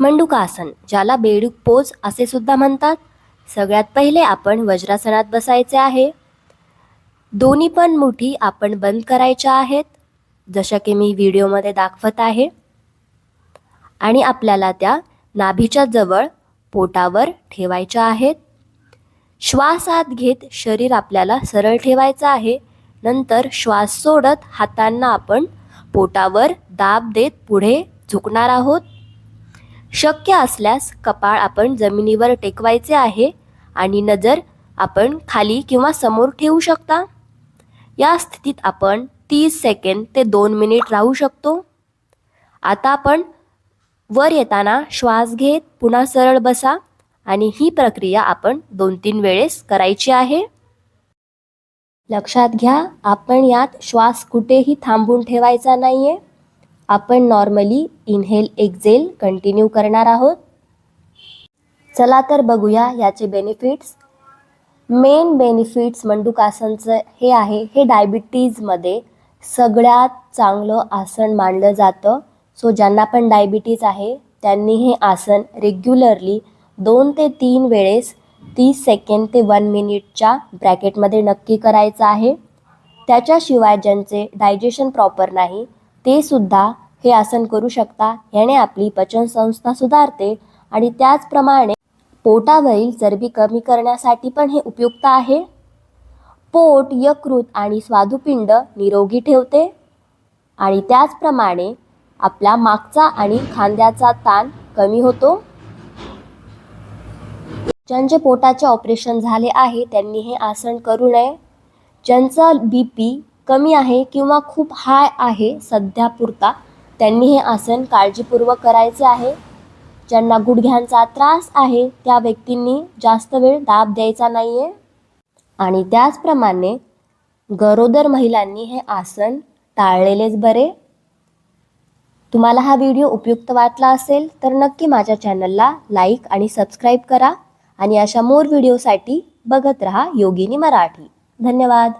मंडुकासन ज्याला बेडूक पोज असे सुद्धा म्हणतात. सगळ्यात पहिले आपण वज्रासनात बसायचे आहे. दोन्ही पण मुठी आपण बंद करायच्या आहेत जशा की मी व्हिडिओमध्ये दाखवत आहे. आणि आपल्याला त्या नाभीच्या जवळ पोटावर ठेवायच्या आहेत. श्वास आत घेत शरीर आपल्याला सरळ ठेवायचं आहे. नंतर श्वास सोडत हातांना आपण पोटावर दाब देत पुढे झुकणार आहोत. शक्य असल्यास कपाळ आपण जमिनीवर टेकवायचे आहे आणि नजर आपण खाली किंवा समोर ठेवू शकता. या स्थितीत आपण तीस सेकंड ते दोन मिनिट राहू शकतो. आता आपण वर येताना श्वास घेत पुन्हा सरळ बसा आणि ही प्रक्रिया आपण दोन तीन वेळेस करायची आहे. लक्षात घ्या आपण यात श्वास कुठेही थांबून ठेवायचा नाही आहे आपण नॉर्मली इनहेल एक्झेल कंटिन्यू करणार आहोत. चला तर बघूया याचे बेनिफिट्स मेन बेनिफिट्स मंडूकासनचं हे आहे हे डायबिटीजमध्ये सगळ्यात चांगलं आसन मानलं जातं. सो ज्यांना पण डायबिटीज आहे त्यांनी हे आसन रेग्युलरली दोन ते तीन वेळेस तीस सेकंड ते वन मिनिटच्या ब्रॅकेटमध्ये नक्की करायचं आहे. त्याच्याशिवाय ज्यांचे डायजेशन प्रॉपर नाही ते सुद्धा हे आसन करू शकता. ह्याने आपली पचनसंस्था सुधारते आणि त्याचप्रमाणे पोटावरील चरबी कमी करण्यासाठी पण हे उपयुक्त आहे. पोट यकृत आणि स्वादुपिंड निरोगी ठेवते आणि त्याचप्रमाणे आपला मागचा आणि खांद्याचा ताण कमी होतो. ज्यांचे पोटाचे ऑपरेशन झाले आहे त्यांनी हे आसन करू नये. ज्यांचा बी पी कमी आहे किंवा खूप हाय आहे सध्या पुरता त्यांनी हे आसन काळजीपूर्वक करायचे आहे. ज्यांना गुडघ्यांचा त्रास आहे त्या व्यक्तींनी जास्त वेळ दाब द्यायचा नाही आहे आणि त्याचप्रमाणे गरोदर महिलांनी हे आसन टाळलेलेच बरे. तुम्हाला हा व्हिडिओ उपयुक्त वाटला असेल तर नक्की माझ्या चॅनलला लाईक आणि सबस्क्राईब करा आणि अशा मोर व्हिडिओसाठी बघत रहा योगिनी मराठी. धन्यवाद.